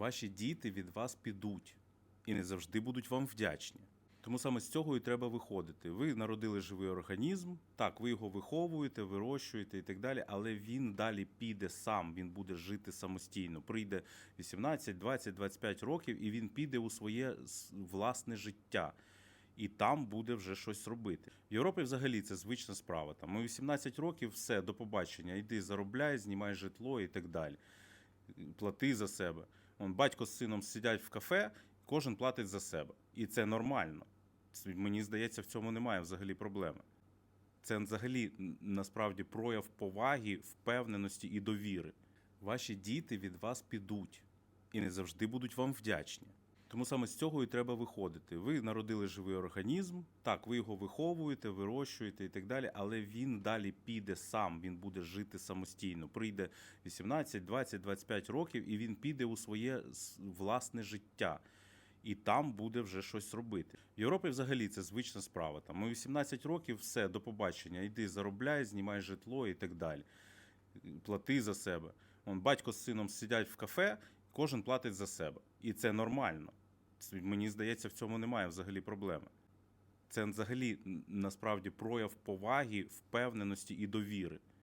Ваші діти від вас підуть і не завжди будуть вам вдячні. Тому саме з цього і треба виходити. Ви народили живий організм, так, ви його виховуєте, вирощуєте і так далі, але він далі піде сам, він буде жити самостійно. Прийде 18, 20, 25 років, і він піде у своє власне життя. І там буде вже щось робити. В Європі взагалі це звична справа. Там у 18 років все, до побачення, йди заробляй, знімай житло і так далі. Плати за себе. Он батько з сином сидять в кафе, кожен платить за себе. І це нормально. Мені здається, в цьому немає взагалі проблеми. Це взагалі насправді прояв поваги, впевненості і довіри. Ваші діти від вас підуть і не завжди будуть вам вдячні. Тому саме з цього і треба виходити. Ви народили живий організм, так, ви його виховуєте, вирощуєте і так далі, але він далі піде сам, він буде жити самостійно. Прийде 18, 20, 25 років, і він піде у своє власне життя. І там буде вже щось робити. В Європі взагалі це звична справа. Там у 18 років все, до побачення, йди заробляй, знімай житло і так далі. Плати за себе. Он батько з сином сидять в кафе, кожен платить за себе. І це нормально. Мені здається, в цьому немає взагалі проблеми. Це взагалі насправді прояв поваги, впевненості і довіри.